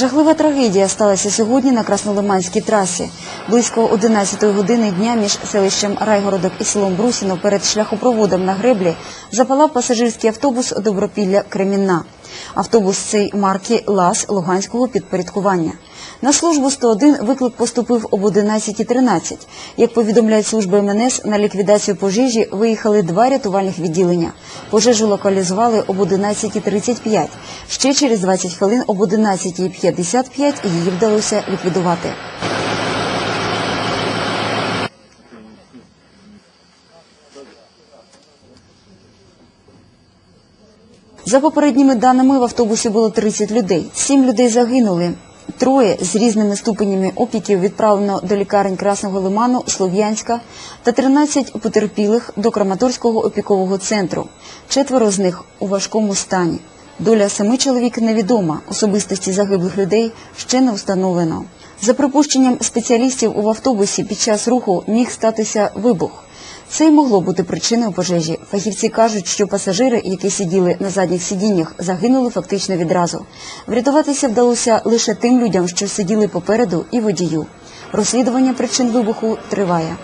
Жахлива трагедія сталася сьогодні на Краснолиманській трасі. Близько 11 години дня між селищем Райгородок і селом Брусіно перед шляхопроводом на греблі запалав пасажирський автобус Добропілля Кремінна. Автобус цей марки ЛАЗ Луганського підпорядкування. На службу 101 виклик поступив об 11.13. Як повідомляють служби МНС, на ліквідацію пожежі виїхали два рятувальних відділення. Пожежу локалізували об 11.35. Ще через 20 хвилин об 11.55 її вдалося ліквідувати. За попередніми даними, в автобусі було 30 людей. Сім людей загинули. Троє з різними ступенями опіків відправлено до лікарень Красного Лиману, Слов'янська та 13 потерпілих до Краматорського опікового центру. Четверо з них у важкому стані. Доля семи чоловік невідома. Особистості загиблих людей ще не встановлено. За припущенням спеціалістів у автобусі під час руху міг статися вибух. Це й могло бути причиною пожежі. Фахівці кажуть, що пасажири, які сиділи на задніх сидіннях, загинули фактично відразу. Врятуватися вдалося лише тим людям, що сиділи попереду, і водію. Розслідування причин вибуху триває.